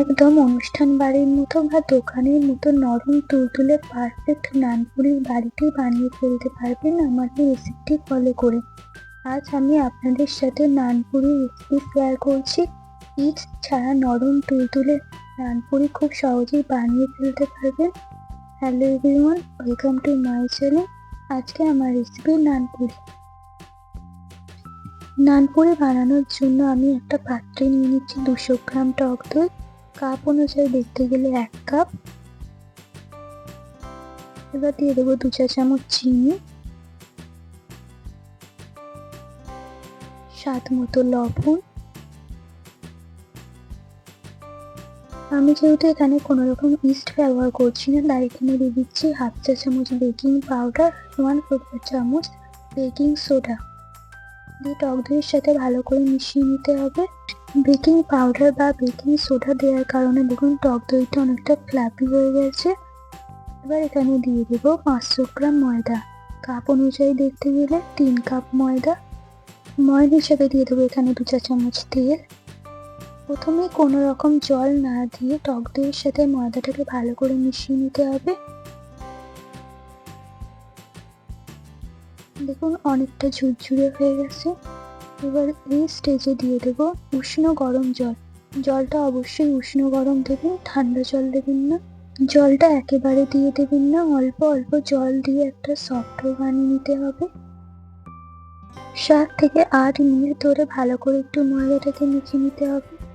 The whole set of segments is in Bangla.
একদম অনুষ্ঠান বাড়ির মতো বা দোকানের মতো নরম তুলতুলে পারফেক্ট নানপুরি বাড়িতেই বানিয়ে ফেলতে পারবেন আমার এই রেসিপিটি ফলো করে। আজ আমি আপনাদের সাথে নানপুরি রেসিপি শেয়ার করছি। ইট ছাড়া নরম তুলতুলে নানপুরি খুব সহজেই বানিয়ে ফেলতে পারবেন। Hello everyone welcome to my channel আজকে আমার রেসিপি নানপুরি। নানপুরি বানানোর জন্য আমি একটা পাত্রে নিয়ে নিচ্ছি দুশো গ্রাম টক দই। কাপ অনুযায়ী দেখতে গেলে এক কাপ। এবার দিয়ে দেবো দু চা চামচ চিনি। স্বাদ মতো লবণ। আমি যেহেতু এখানে কোনো রকম ইস্ট ব্যবহার করছি না, তাই এখানে দিয়ে দিচ্ছি হাফ চা চামচ বেকিং পাউডার, ওয়ান ফোর চামচ বেকিং সোডা। দিয়ে টক দইয়ের সাথে ভালো করে মিশিয়ে নিতে হবে। বেকিং পাউডার বা বেকিং সোডা দেওয়ার কারণে দেখুন টক দইটা অনেকটা ফ্ল্যাপি হয়ে গেছে। এবার এখানে দিয়ে দেবো পাঁচশো গ্রাম ময়দা। কাপ অনুযায়ী দেখতে গেলে তিন কাপ ময়দা। ময়দা হিসাবে দিয়ে দেবো এখানে দু চা চামচ তেল। প্রথমে কোনো রকম জল না দিয়ে টক দইয়ের সাথে ময়দাটাকে ভালো করে মিশিয়ে নিতে হবে। দেখুন অনেকটা ঝুরঝুরে হয়ে গেছে। এবার এই স্টেজে দিয়ে দেব উষ্ণ গরম জল। জলটা অবশ্যই উষ্ণ গরম দেবেন, ঠান্ডা জল দেবেন না। জলটা একেবারে দিয়ে দেবেন না, অল্প অল্প জল দিয়ে একটা সফট বানিয়ে নিতে হবে। সাত থেকে আট মিনিট ধরে ভালো করে একটু ময়দাটাকে মেখে নিতে হবে।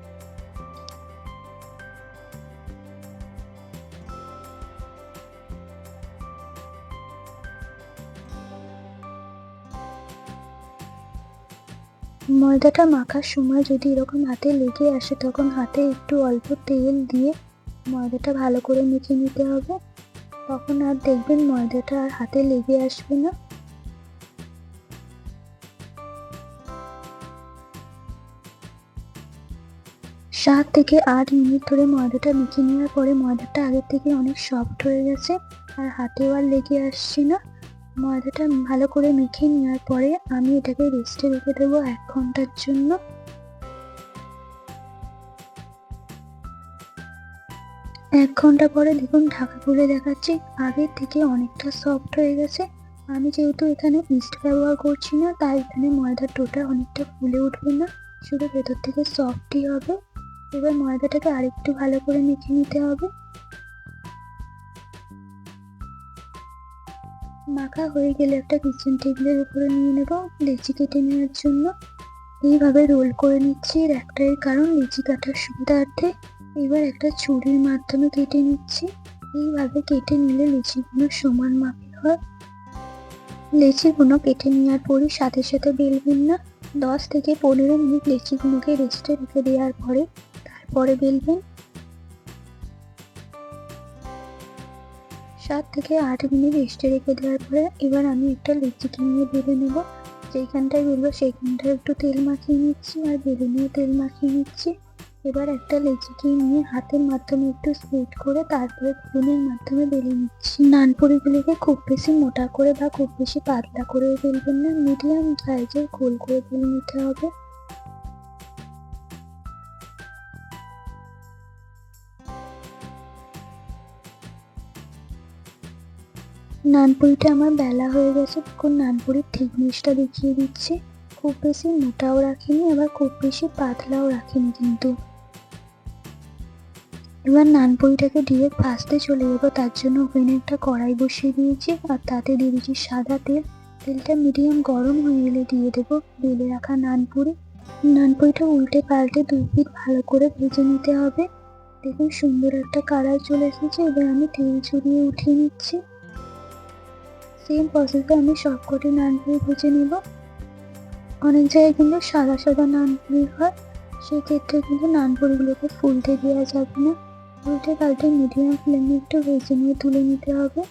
ময়দাটা মাখার সময় যদি এরকম হাতে লেগে আসে, তখন হাতে একটু অল্প তেল দিয়ে ময়দাটা ভালো করে মেখে নিতে হবে। তখন আর দেখবেন ময়দাটা আর হাতে লেগে আসবে না। সাত থেকে আট মিনিট ধরে ময়দাটা মেখে নেওয়ার পরে ময়দাটা আগের থেকে অনেক সফট হয়ে গেছে, আর হাতেও আর লেগে আসছে না। ময়দাটা ভালো করে মেখে নেওয়ার পরে আমি এটাকে রেস্টে রেখে দেবো এক ঘণ্টার জন্য। এক ঘণ্টা পরে দেখুন ঢাকা খুলে দেখাচ্ছি আগের থেকে অনেকটা সফট হয়ে গেছে। আমি যেহেতু এখানে ইস্ট ব্যবহার করছি না, তাই এখানে ময়দার টোটা অনেকটা ফুলে উঠবে না। শুধু ভেতর থেকে সফটই হবে। এবার ময়দাটাকে আরেকটু ভালো করে মেখে নিতে হবে। মাখা হয়ে গেলে একটা কিচেন টেবিলের উপরে নিয়ে নেব, লেচি কেটে নেওয়ার জন্য। এইভাবে রোল করে নিচ্ছি, এর একটাই কারণ, লেচি কাটার সুবিধার্থে। এবার একটা ছুরির মাধ্যমে কেটে নিচ্ছি। এইভাবে কেটে নিলে লেচিগুলো সমান মাপের হয়। লেচিগুলো কেটে নেওয়ার পরে সাথে সাথে বেলবেন না। দশ থেকে পনেরো মিনিট লেচিগুলোকে রেস্টে রেখে দেওয়ার পরে, তারপরে বেলবেন। সাত থেকে আট মিনিট রেস্টে রেখে দেওয়ার পরে এবার আমি একটা লেচিকে নিয়ে বেলে নেব। যেইখানটায় বেলবো সেইখানটায় একটু তেল মাখিয়ে নিচ্ছি আর বেলে নিয়ে তেল মাখিয়ে নিচ্ছি। এবার একটা লেচিকে নিয়ে হাতের মাধ্যমে একটু স্প্রেড করে তারপরে স্পুনের মাধ্যমে বেলে নিচ্ছি। নানপুরিগুলিকে খুব বেশি মোটা করে বা খুব বেশি পাতলা করে বেলবেন না। মিডিয়াম সাইজের গোল করে বেলে নিতে হবে। নানপুরিটা আমার বেলা হয়ে গেছে তখন নানপুরির থিকনেসটা দেখিয়ে দিচ্ছি। খুব বেশি মোটাও রাখিনি, আবার খুব বেশি পাতলাও রাখিনি কিন্তু। এবার নানপুরিটাকে ডিরেক্ট ভাজতে চলে যাব, তার জন্য ওভেনে একটা কড়াই বসিয়ে দিয়েছি, আর তাতে দিয়ে দিয়েছি সাদা তেল। তেলটা মিডিয়াম গরম হয়ে গেলে দিয়ে দেবো, বেলে রাখা নানপুরি। নানপুরিটা উল্টে পাল্টে দুই পিঠ ভালো করে ভেজে নিতে হবে। দেখুন সুন্দর একটা কালার চলে এসেছে, এবার আমি তেল ছড়িয়ে উঠিয়ে নিচ্ছি। সেম প্রসেসে আমি সবকটি নানপুরি ভেজে নেব। অনেক জায়গায় কিন্তু সাদা সাদা নানপুরি হয়, সেক্ষেত্রে কিন্তু নানপুরিগুলোকে ফুলতে দেওয়া যাবে না। উল্টে পাল্টে মিডিয়াম ফ্লেমে একটু ভেজে নিয়ে তুলে নিতে হবে।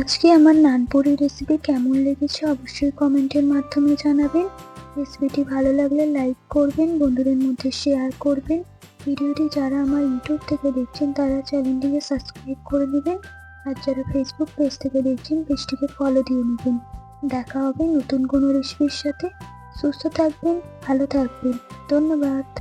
আজকে আমার নানপুরি রেসিপি কেমন লেগেছে অবশ্যই কমেন্টের মাধ্যমে জানাবেন। রেসিপিটি ভালো লাগলে লাইক করবেন, বন্ধুদের মধ্যে শেয়ার করবেন। ভিডিওটি যারা আমার ইউটিউব থেকে দেখছেন, তারা চ্যানেলটিকে সাবস্ক্রাইব করে নেবেন। আর যারা ফেসবুক পেজ থেকে দেখছেন পেজটিকে ফলো দিয়ে নেবেন। দেখা হবে নতুন কোনো রেসিপির সাথে। সুস্থ থাকবেন, ভালো থাকবেন। ধন্যবাদ।